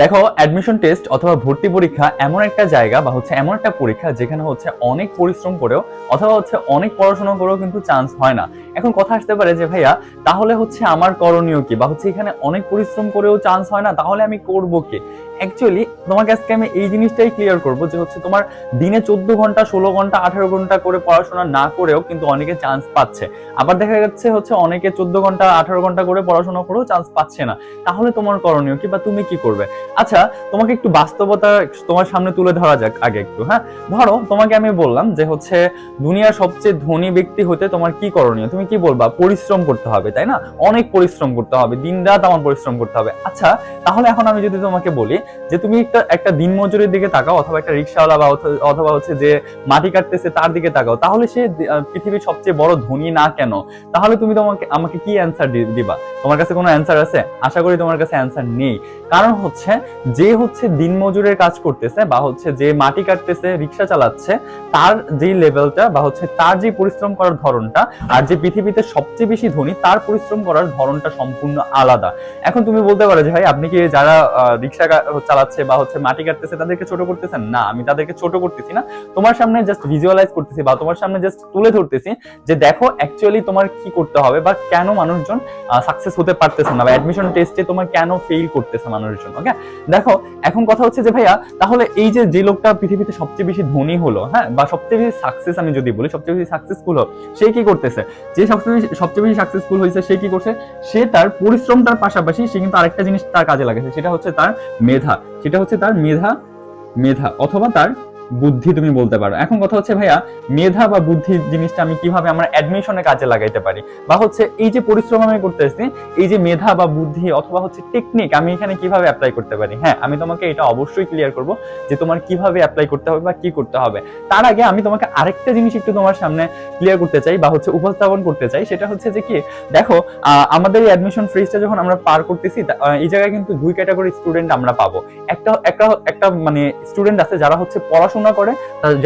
দেখো admission test অথবা ভর্তি পরীক্ষা এমন একটা জায়গা বা হচ্ছে এমন একটা পরীক্ষা যেখানে হচ্ছে অনেক পরিশ্রম করেও অথবা হচ্ছে অনেক পড়াশোনা করেও কিন্তু চান্স হয় না। এখন কথা আসতে পারে যে, ভাইয়া, তাহলে হচ্ছে আমার করণীয় কি? বা হচ্ছে এখানে অনেক পরিশ্রম করেও চান্স হয় না, তাহলে আমি করব কি? অ্যাকচুয়ালি তোমাকে আজকে আমি এই জিনিসটাই ক্লিয়ার করব যে হচ্ছে তোমার দিনে চোদ্দ ঘণ্টা, ষোলো ঘণ্টা, আঠারো ঘণ্টা করে পড়াশোনা না করেও কিন্তু অনেকে চান্স পাচ্ছে। আবার দেখা যাচ্ছে হচ্ছে অনেকে চোদ্দ ঘণ্টা, আঠারো ঘণ্টা করে পড়াশোনা করেও চান্স পাচ্ছে না। তাহলে তোমার করণীয় কি বা তুমি কি করবে? আচ্ছা তোমাকে একটু বাস্তবতা তোমার সামনে তুলে ধরা যাক আগে একটু হ্যাঁ? ধরো, তোমাকে আমি বললাম যে হচ্ছে দুনিয়ার সবচেয়ে ধনী ব্যক্তি হতে তোমার কি করণীয়? তুমি কি বলবা? পরিশ্রম করতে হবে, তাই না? অনেক পরিশ্রম করতে হবে দিন রাত আমার পরিশ্রম করতে হবে। আচ্ছা তাহলে এখন আমি যদি তোমাকে বলি যে তুমি একটা একটা দিন মজুরির দিকে তাকাও, অথবা একটা রিক্সাওয়ালা বা অথবা হচ্ছে যে মাটি কাটতেছে তার দিকে তাকাও, তাহলে সে পৃথিবীর সবচেয়ে বড় ধনী না কেন? তাহলে তুমি তোমাকে, আমাকে কি অ্যান্সার দিবা? তোমার কাছে কোনো অ্যান্সার আছে? আশা করি তোমার কাছে অ্যান্সার নেই। কারণ হচ্ছে, যে হচ্ছে দিনমজুরের কাজ করতেছে বা হচ্ছে যে মাটি কাটতেছে, রিক্সা চালাচ্ছে, তার যে লেভেলটা বা হচ্ছে তার যে পরিশ্রম করার ধরনটা আর যে পৃথিবীতে সবচেয়ে বেশি ধনী, তার পরিশ্রম করার ধরনটা সম্পূর্ণ আলাদা। এখন তুমি বলতে পারো যে, ভাই, আপনি কি যারা রিক্সা চালাচ্ছে বা হচ্ছে মাটি কাটতেছে, তাদেরকে ছোট করতেছেন? না, আমি তাদেরকে ছোট করতেছি না। তোমার সামনে জাস্ট ভিজুয়ালাইজ করতেছি বা তোমার সামনে জাস্ট তুলে ধরতেছি যে দেখো অ্যাকচুয়ালি তোমার কি করতে হবে বা কেন মানুষজন সাকসেস হতে পারতেছে না বা অ্যাডমিশন টেস্টে তোমার কেন ফেল করতেছে মানুষজন ওকে দেখো, এখন কথা হচ্ছে যে ভাইয়া, তাহলে এই যে যে লোকটা পৃথিবীতে সবচেয়ে বেশি ধনী হলো হ্যাঁ বা সবচেয়ে বেশি সাকসেস আমি যদি বলি, সবচেয়ে বেশি সাকসেসফুল হলো সে কি করতেছে? যে সবচেয়ে বেশি সবচেয়ে বেশি সাকসেসফুল হয়েছে, সে কি করছে? সে তার পরিশ্রমটার পাশাপাশি সে কিন্তু আরেকটা জিনিস তার কাজে লাগাছে সেটা হচ্ছে তার মেধা। সেটা হচ্ছে তার মেধা মেধা, অথবা তার বুদ্ধি তুমি বলতে পারো। এখন কথা হচ্ছে, ভাইয়া, মেধা বা বুদ্ধি জিনিসটা আমি কীভাবে আমার অ্যাডমিশনে কাজে লাগাইতে পারি। বা হচ্ছে এই যে পরিশ্রম আমি করতেছি এই যে মেধা বা বুদ্ধি অথবা হচ্ছে টেকনিক আমি এখানে কীভাবে অ্যাপ্লাই করতে পারি? হ্যাঁ আমি তোমাকে এটা অবশ্যই ক্লিয়ার করব যে তোমার কীভাবে অ্যাপ্লাই করতে হবে বা কি করতে হবে। তার আগে আমি তোমাকে আরেকটা জিনিস একটু তোমার সামনে ক্লিয়ার করতে চাই বা হচ্ছে উপস্থাপন করতে চাই, সেটা হচ্ছে যে কি, দেখো আমাদের এই অ্যাডমিশন ফ্রিজটা যখন আমরা পার করতেছি এই জায়গায় কিন্তু দুই ক্যাটাগরি স্টুডেন্ট আমরা পাবো। একটা একটা একটা মানে স্টুডেন্ট আছে যারা হচ্ছে পড়াশোনা করে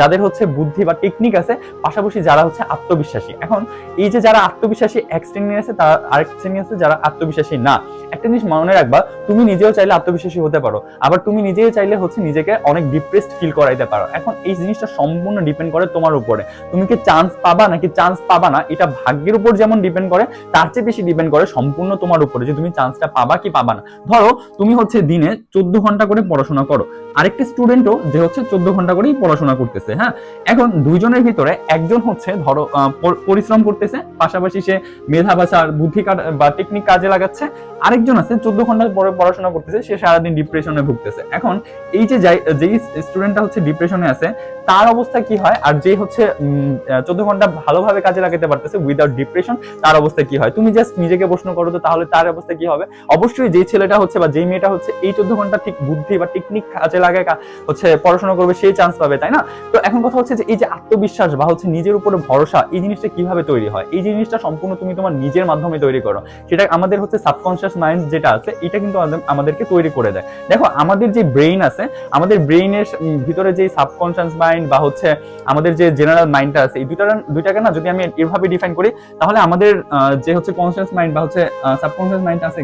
যাদের হচ্ছে বুদ্ধি বা টেকনিক আছে, পাশাপাশি যারা হচ্ছে আত্মবিশ্বাসী। এখন এই যে যারা আত্মবিশ্বাসী, এক শ্রেণি আছে, তার আরেক শ্রেণি আছে, যারা আত্মবিশ্বাসী না একটা জিনিস মনে রাখবা, তুমি নিজেও চাইলে আত্মবিশ্বাসী হতে পারো, আবার তুমি নিজেও চাইলে হচ্ছে নিজেকে অনেক ডিপ্রেসড ফিল করাইতে পারো। এখন এই জিনিসটা সম্পূর্ণ ডিপেন্ড করে তোমার উপরে। তুমি কি চান্স পাবা নাকি চান্স পাবা না, এটা ভাগ্যের উপর যেমন ডিপেন্ড করে, তার চেয়ে বেশি ডিপেন্ড করে সম্পূর্ণ তোমার উপরে যে তুমি চান্সটা পাবা কি পাবা না। ধরো, তুমি হচ্ছে দিনে চোদ্দ ঘণ্টা করে পড়াশোনা করো। আরেকটি স্টুডেন্টও যে হচ্ছে চোদ্দ ঘণ্টা করেই পড়াশোনা করতেছে হ্যাঁ? এখন দুইজনের ভিতরে একজন হচ্ছে ধরো পরিশ্রম করতেছে, পাশাপাশি সে মেধা বাচার, বুদ্ধি বা টেকনিক কাজে লাগাচ্ছে, আরেকজন আছে, চোদ্দ ঘণ্টা পরে পড়াশোনা করতেছে, সে সারাদিন ডিপ্রেশনে ভুগতেছে। এখন এই যে যাই- যেই স্টুডেন্টটা হচ্ছে ডিপ্রেশনে আছে, তার অবস্থা কি হয়? আর যে হচ্ছে চোদ্দ ঘণ্টা ভালোভাবে কাজে লাগাতে পারতেছে উইদাউট ডিপ্রেশন তার অবস্থা কি হয়? তুমি জাস্ট নিজেকে প্রশ্ন করো তো তাহলে তার অবস্থা কি হবে? অবশ্যই যে ছেলেটা হচ্ছে বা যেই মেয়েটা হচ্ছে এই চোদ্দ ঘণ্টা ঠিক বুদ্ধি বা টেকনিক কাজে লাগায় কা- হচ্ছে পড়াশোনা করবে সেই চান্স পাবে, তাই না? তো এখন কথা হচ্ছে যে এই যে আত্মবিশ্বাস বা হচ্ছে নিজের উপরে ভরসা, এই জিনিসটা কীভাবে তৈরি হয়? এই জিনিসটা সম্পূর্ণ তুমি তোমার নিজের মাধ্যমে তৈরি করো। সেটা আমাদের হচ্ছে সাবকনশিয়াস মাইন্ড যেটা আছে, এটা কিন্তু আমাদেরকে তৈরি করে দেয়। দেখো, আমাদের যে ব্রেইন আছে, আমাদের ব্রেইনের ভিতরে যে সাবকনশিয়াস মাইন্ড বা হচ্ছে আমাদের যে জেনারেল মাইন্ডটা আছে, এই দুইটা দুইটাকে না যদি আমি এভাবে ডিফাইন করি, তাহলে আমাদের যে হচ্ছে কনসিয়াস মাইন্ড বা হচ্ছে সাবকনসিয়াস মাইন্ড আছে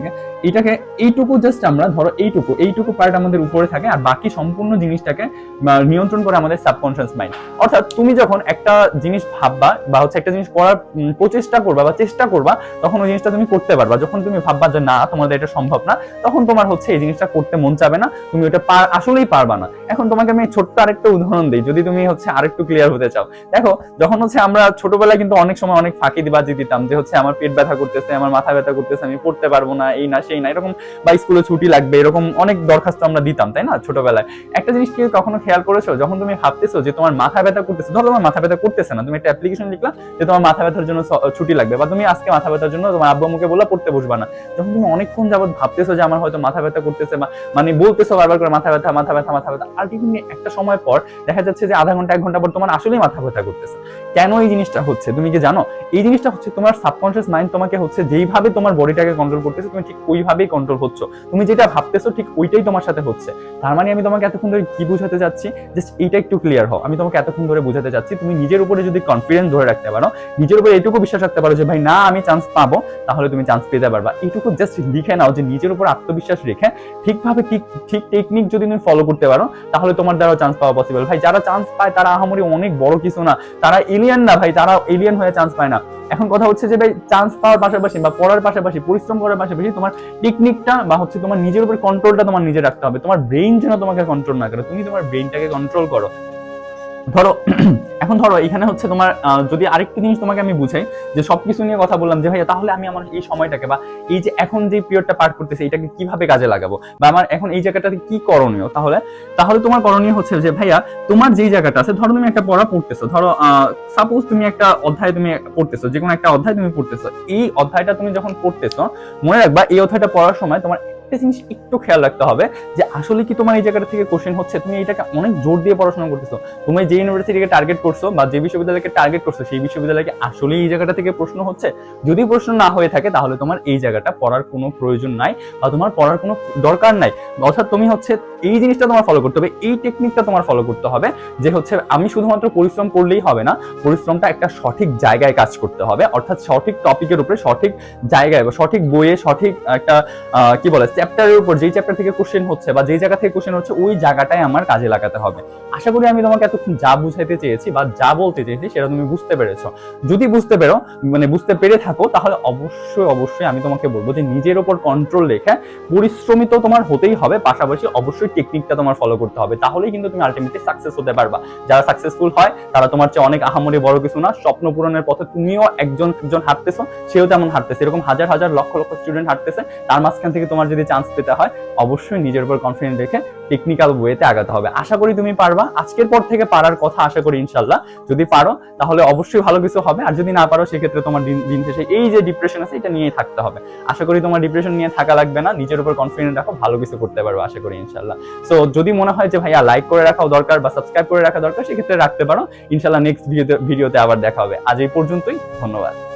এটাকে এইটুকু জাস্ট আমরা, ধরো এইটুকু এইটুকু পার্ট আমাদের উপরে থাকে আর বাকি সম্পূর্ণ জিনিসটাকে নিয়ন্ত্রণ করে আমাদের সাবকনসিয়াস মাইন্ড অর্থাৎ তুমি যখন একটা জিনিস ভাববা বা হচ্ছে একটা জিনিস করার প্রচেষ্টা করবা বা চেষ্টা করবা, তখন ওই জিনিসটা তুমি করতে পারবা। যখন তুমি ভাববা যে না তোমাদের এটা সম্ভব না, তখন তোমার হচ্ছে এই জিনিসটা করতে মন চাবে না, তুমি ওটা আসলেই পারবা না। এখন তোমাকে আমি ছোট্ট আরেকটা উদাহরণ দিই, যদি তুমি হচ্ছে আরেকটু ক্লিয়ার হতে চাও। দেখো, যখন হচ্ছে আমরা ছোটবেলায় কিন্তু অনেক সময় অনেক ফাঁকি বাজি দিতাম, যে হচ্ছে আমার পেট ব্যথা করতেছে, আমার মাথা ব্যথা করতেছে, আমি পড়তে পারব না, এই না, সেই না, এরকম বা স্কুলে ছুটি লাগবে, এরকম অনেক দরখাস্ত আমরা দিতাম, তাই না? ছোটবেলায়। একটা জিনিস কি কখনো খেয়াল করেছ? যখন তুমি ভাবতেছো যে তোমার মাথা ব্যথা করতেছে, ধরো তোমার মাথা ব্যথা করতেছে না, তুমি একটা অ্যাপ্লিকেশন লিখলা যে তোমার মাথা ব্যথার জন্য ছুটি লাগবে, বা তুমি আজকে মাথা ব্যথার জন্য তোমার আব্বু মুখে বললা পড়তে বসবা না। যখন তুমি অনেকক্ষণ যাবত ভাবতেছো যে আমার হয়তো মাথা ব্যথা করতেছে বা মানে বলতেছো বারবার করে মাথা ব্যথা মাথা ব্যথা মাথা ব্যথা। কি একটা সময় পর দেখা যাচ্ছে যে আধা ঘণ্টা, এক ঘণ্টা পর তোমার আসলেই মাথা ব্যথা করতেছে। কেন এই জিনিসটা হচ্ছে? তুমি কি জানো? এই জিনিসটা হচ্ছে তোমার সাবকনশিয়াস মাইন্ড তোমাকে হচ্ছে যেইভাবে তোমার বডিটাকে কন্ট্রোল করতেছে, তুমি ঠিক ওইভাবেই কন্ট্রোল হচ্ছ। তুমি যেটা ভাবতেছো ঠিক ওইটাই তোমার সাথে হচ্ছে। তার মানে আমি তোমাকে এতক্ষণ ধরে কি বুঝাতে যাচ্ছি জাস্ট এইটা একটু ক্লিয়ার হও। আমি তোমাকে এতক্ষণ ধরে বুঝাতে চাচ্ছি, তুমি নিজের উপরে যদি কনফিডেন্স ধরে রাখতে পারো, নিজের উপরে এটুকু বিশ্বাস রাখতে পারো যে, ভাই, না, আমি চান্স পাবো। তাহলে তুমি চান্স পেতে পারবা। এইটুকু জাস্ট লিখে নাও, যে নিজের উপর আত্মবিশ্বাস রেখে ঠিকভাবে ঠিক ঠিক টেকনিক যদি তুমি ফলো করতে পারো, তাহলে তোমার দ্বারা চান্স পাওয়া পসিবল ভাই, যারা চান্স পায়, তারা আহামরি অনেক বড় কিছু না। তারা এলিয়ান না, ভাই, তারা এলিয়ান হয়ে চান্স পায় না। এখন কথা হচ্ছে যে, ভাই চান্স পাওয়ার পাশাপাশি বা পড়ার পাশাপাশি, পরিশ্রম করার পাশাপাশি তোমার টেকনিকটা বা হচ্ছে তোমার নিজের উপর কন্ট্রোলটা তোমার নিজে রাখতে হবে। তোমার ব্রেইন যেন তোমাকে কন্ট্রোল না করে, তুমি তোমার ব্রেইনটাকে কন্ট্রোল করো। ধরো, এখন ধরো, এখানে হচ্ছে তোমার যদি আরেকটি জিনিস তোমাকে আমি বুঝাই, যে সবকিছু নিয়ে কথা বললাম, যে ভাইয়া, তাহলে আমি আমার এই সময়টাকে বা এই যে এখন যে পিরিয়ডটা পার করতেছি, এটাকে কীভাবে কাজে লাগাবো? বা আমার এখন এই জায়গাটাতে কি করণীয় তাহলে? তাহলে তোমার করণীয় হচ্ছে যে, ভাইয়া, তোমার যেই জায়গাটা আছে, ধরো তুমি একটা পড়া পড়তেছো, ধরো সাপোজ তুমি একটা অধ্যায় তুমি পড়তেছো যে কোনো একটা অধ্যায় তুমি পড়তেছো, এই অধ্যায়টা তুমি যখন পড়তেছো, মনে রাখবা, এই অধ্যায়টা পড়ার সময় তোমার একটা জিনিস একটু খেয়াল রাখতে হবে যে আসলে কি তোমার এই জায়গাটা থেকে কোশ্চেন হচ্ছে? তুমি এটাকে অনেক জোর দিয়ে পড়াশোনা করতেছো। তুমি যে ইউনিভার্সিটিকে টার্গেট করছ বা যে বিশ্ববিদ্যালয়কে টার্গেট করছ, সেই বিশ্ববিদ্যালয়কে আসলে এই জায়গাটা থেকে প্রশ্ন হচ্ছে? যদি প্রশ্ন না হয়ে থাকে, তাহলে তোমার এই জায়গাটা পড়ার কোনো প্রয়োজন নাই বা তোমার পড়ার কোনো দরকার নাই। অর্থাৎ তুমি হচ্ছে এই জিনিসটা তোমার ফলো করতে হবে, এই টেকনিকটা তোমার ফলো করতে হবে যে হচ্ছে আমি শুধুমাত্র পরিশ্রম করলেই হবে না, পরিশ্রমটা একটা সঠিক জায়গায় কাজ করতে হবে। অর্থাৎ সঠিক টপিকের উপরে সঠিক জায়গায় বা সঠিক বইয়ে সঠিক একটা কি বলে চ্যাপ্টারের উপর, যেই চ্যাপ্টার থেকে কোশ্চেন হচ্ছে বা যেই জায়গা থেকে কোশ্চেন হচ্ছে, ওই জায়গাটায় আমার কাজে লাগাতে হবে। আশা করি আমি তোমাকে এতক্ষণ যা বুঝাইতে চেয়েছি বা যা বলতে চেয়েছি সেটা তুমি বুঝতে পেরেছ। যদি বুঝতে পেরো মানে বুঝতে পেরে থাকো, তাহলে অবশ্যই অবশ্যই আমি তোমাকে বলব যে নিজের ওপর কন্ট্রোল রেখে পরিশ্রমী তো তোমার হতেই হবে, পাশাপাশি অবশ্যই টেকনিকটা তোমার ফলো করতে হবে। তাহলেই কিন্তু তুমি আলটিমেটলি সাকসেস হতে পারবা। যারা সাকসেসফুল হয়, তারা তোমার চেয়ে অনেক আহামরি বড় কিছু না। স্বপ্ন পূরণের পথে তুমিও একজন একজন হাঁটতেছো, সেও তেমন হাঁটতেছে। এরকম হাজার হাজার লক্ষ লক্ষ স্টুডেন্ট হাঁটতেছে। তার মাঝখান থেকে তোমার যদি চান্স পেতে হয়, অবশ্যই নিজের উপর কনফিডেন্স রেখে টেকনিক্যাল ওয়েতে আগাতে হবে। আশা করি তুমি পারবা। আজকের পর থেকে পারার কথা আশা করি ইনশাল্লাহ যদি পারো, তাহলে অবশ্যই ভালো কিছু হবে। আর যদি না পারো, সেক্ষেত্রে তোমার দিন শেষে এই যে ডিপ্রেশন আছে, এটা নিয়েই থাকতে হবে। আশা করি তোমার ডিপ্রেশন নিয়ে থাকা লাগবে না। নিজের উপর কনফিডেন্ট রাখো, ভালো কিছু করতে পারবে আশা করি ইনশাল্লাহ সো যদি মনে হয় যে, ভাইয়া লাইক করে রাখাও দরকার বা সাবস্ক্রাইব করে রাখা দরকার, সেক্ষেত্রে রাখতে পারো। ইনশাল্লাহ নেক্সট ভিডিওতে আবার দেখা হবে। আজ এই পর্যন্তই। ধন্যবাদ।